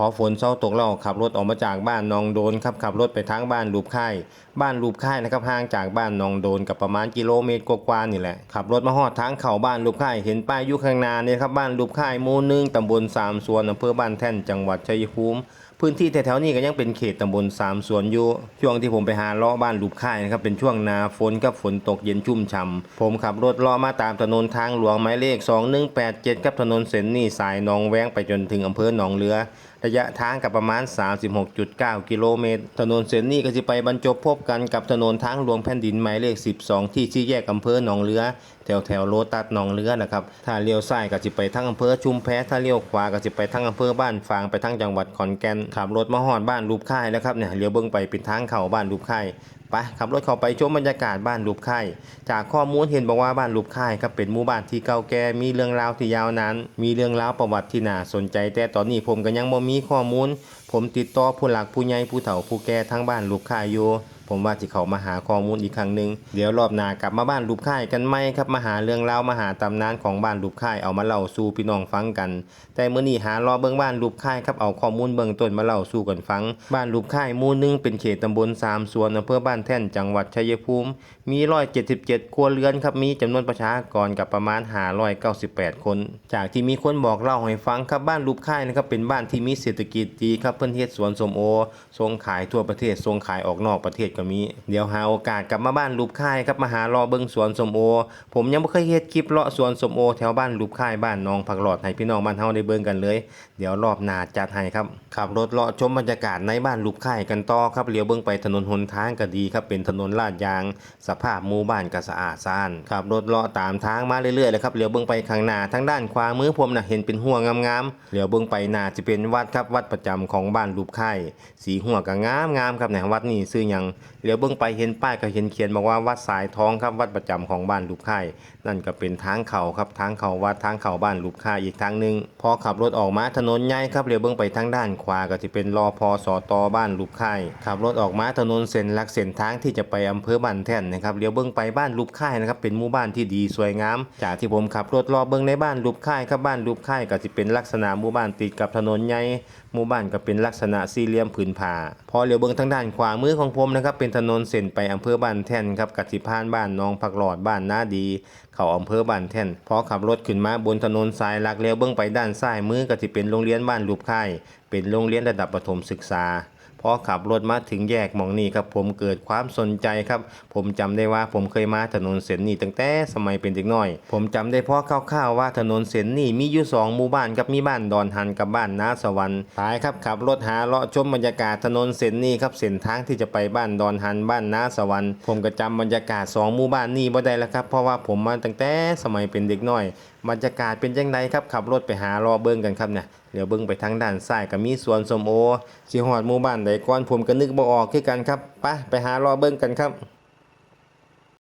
พอฝนเศร้าตกเราขับรถออกมาจากบ้านนองโดนครับขับรถไปทางบ้านรูปค่ายบ้านรูปค่ายนะครับห่างจากบ้านนองโดนกับประมาณกิโลเมตรกว่าๆนี่แหละขับรถมาหอดทางเข้าบ้านรูปค่ายเห็นป้ายอยู่ข้างหน้าเนี่ยครับบ้านรูปค่ายหมู่หนึ่งตำบลสามสวนอำเภอบ้านแท่นจังหวัดชัยภูมิ พื้นที่แถวๆนี้ก็ยังเป็นเขตตำบลสามสวนอยู่ช่วงที่ผมไปหาเลาะบ้านลูกค่ายนะครับเป็นช่วงนาฝนกับฝนตกเย็นชุ่มฉ่ำผมขับรถเลาะมาตามถนนทางหลวงหมายเลข 2187กับถนนเส้นนี้สายหนองแวงไปจนถึงอำเภอหนองเรือ ระยะทางกับประมาณ 36.9 กิโลเมตร ถนนเส้นนี้ก็จะไปบรรจบพบกันกับถนนทางหลวงแผ่นดินหมายเลข 12 ที่ชี้แยกอำเภอหนองเรือแถวแถวๆโลตัสหนองเรือนะครับ ถ้าเลี้ยวซ้ายก็จะไปทั้งอำเภอชุมแพถ้าเลี้ยวขวาก็จะไปทั้งอำเภอบ้านฝางไปทั้งจังหวัดขอนแก่นขับรถมาหอดบ้านรูปค่ายแล้วครับเนี่ยเลี้ยวเบิ้งไปเป็นทางเข้าบ้านรูปค่ายไปขับรถเข้าไปชมบรรยากาศบ้านรูปค่ายจากข้อมูลเห็นบอกว่าบ้านรูปค่ายครับเป็นหมู่บ้านที่เก่าแก่มีเรื่องราวที่ยาวนานมีเรื่องราวประวัติที่น่าสนใจ แต่ตอนนี้ผมก็ยังบ่มีข้อมูล ผมติดต่อผู้หลักผู้ใหญ่ผู้เฒ่าผู้แก่ทั้งบ้านรูปค่ายอยู่ ผมว่าจะเขามาหาข้อมูลอีกครั้งหนึ่งเดี๋ยวรอบหน้ากลับมาบ้านลูกค่ายกันไหมครับมาหาเรื่องราวมาหาตำนานของบ้านลูกค่ายเอามาเล่าสู่พี่น้องฟังกัน แต่เมื่อนี้หารอเบื้องบ้านลูกค่ายครับเอาข้อมูลเบื้องต้นมาเล่าสู่กันฟัง บ้านลูกค่ายหมู่หนึ่งเป็นเขตตำบลสามสวนอำเภอบ้านแท่นจังหวัดชัยภูมิ มี177ครัวเรือนครับมีจำนวนประชากรกับประมาณ598คน จากที่มีคนบอกเล่าให้ฟังครับบ้านรูปค่ายนะครับเป็นบ้านที่มีเศรษฐกิจดีครับเพิ่อนเฮ็ดสวนสมโอส่งขายทั่วประเทศส่งขายออกนอกประเทศก็มี เดี๋ยวหาโอกาสกลับมาบ้านรูปค่ายครับมาหารอเบิ่งสวนสมโอ ผมยังบ่เคยเฮ็ดคลิปเลาะสวนสมโอ แถวบ้านรูปค่ายบ้านน้องผักหลอดให้พี่น้องบ้านเฮาได้เบิ่งกันเลย เดี๋ยวรอบหน้าจัดให้ครับขับรถเลาะชมบรรยากาศในบ้านรูปค่ายกันต่อครับเลี้ยวเบิ่งไปถนนหนทางก็ดีครับเป็นถนนลาดยางสับภาพหมู่บ้านก็สะอาดสะอ้านขับรถเลาะตามทางมาเรื่อยๆเลยครับเลี้ยวเบิ่งไปข้างหน้าทางด้านขวามือผมน่ะเห็นเป็นหัวงามๆเลี้ยวเบิ่งไปหน้าจะเป็นวัดครับวัดประจำของบ้านรูปค่สีหัวก็งามๆครับเนี่ยวัดนี้ชื่อหยังเลี้ยวเบิ่งไปเห็นป้ายก็เห็นเขียนบอกว่าวัดสายทองครับวัดประจำของบ้านรูปค่นั่นก็เป็นทางเขาครับทางเขาวัดทางเขาบ้านรูปค่อีกทางหนึ่งพอขับรถออกมาถนนใหญ่ครับเลี้ยวเบิ่งไปทางด้านขวาก็จะเป็นรอพอสอตอบ้านรูปค่ขับรถออกมาถนนเส้นลักเส้นทางที่จะไปอำเภอบ้านแท่นนะครับครับเลี้ยวเบิ่งไปบ้านรูปค่ายนะครับเป็นหมู่บ้านที่ดีสวยงาม จากที่ผมขับรถรอบเบิ่งในบ้านรูปค่ายครับบ้านรูปค่ายก็จะเป็นลักษณะหมู่บ้านติดกับถนนใหญ่หมู่บ้านก็เป็นลักษณะสี่เหลี่ยมผืนผ้าพอเลี้ยวเบิ่งทางด้านขวามือของผมนะครับเป็นถนนเส้นไปอำเภอบ้านแท่นครับกสิพานบ้านหนองผักหลอดบ้านนาดี เข้าอำเภอบ้านแท่นพอขับรถขึ้นมาบนถนนสายหลักเลี้ยวเบิ่งไปด้านซ้ายมือก็สิเป็นโรงเรียนบ้านรูปค่ายเป็นโรงเรียนระดับประถมศึกษา พอขับรถมาถึงแยกมองนี้ครับผมเกิดความสนใจครับ ผมจำได้ว่าผมเคยมาถนนเส้นนี้ตั้งแต่สมัยเป็นเด็กน้อย ผมจำได้เพราะคร่าวๆว่าถนนเส้นนี้มีอยู่สองหมู่บ้านครับมีบ้านดอนหันกับบ้านนาสวรรค์ท้ายครับขับรถหาเลาะชมบรรยากาศถนนเส้นนี้ครับเส้นทางที่จะไปบ้านดอนหันบ้านนาสวรรค์ผมก็จำบรรยากาศสองหมู่บ้านนี้บ่ได้แล้วครับเพราะว่าผมมาตั้งแต่สมัยเป็นเด็กน้อย บรรยากาศเป็นจังไดครับขับรถไปหารอเบิ่งกันครับเนี่ยเดี๋ยวเบิ่งไปทางด้านซ้ายก็มีสวนสมโอสิฮอดหมู่บ้านใดก่อนผมก็นึกบ่ออกคือกันครับไปไปหารอเบิ่งกันครับ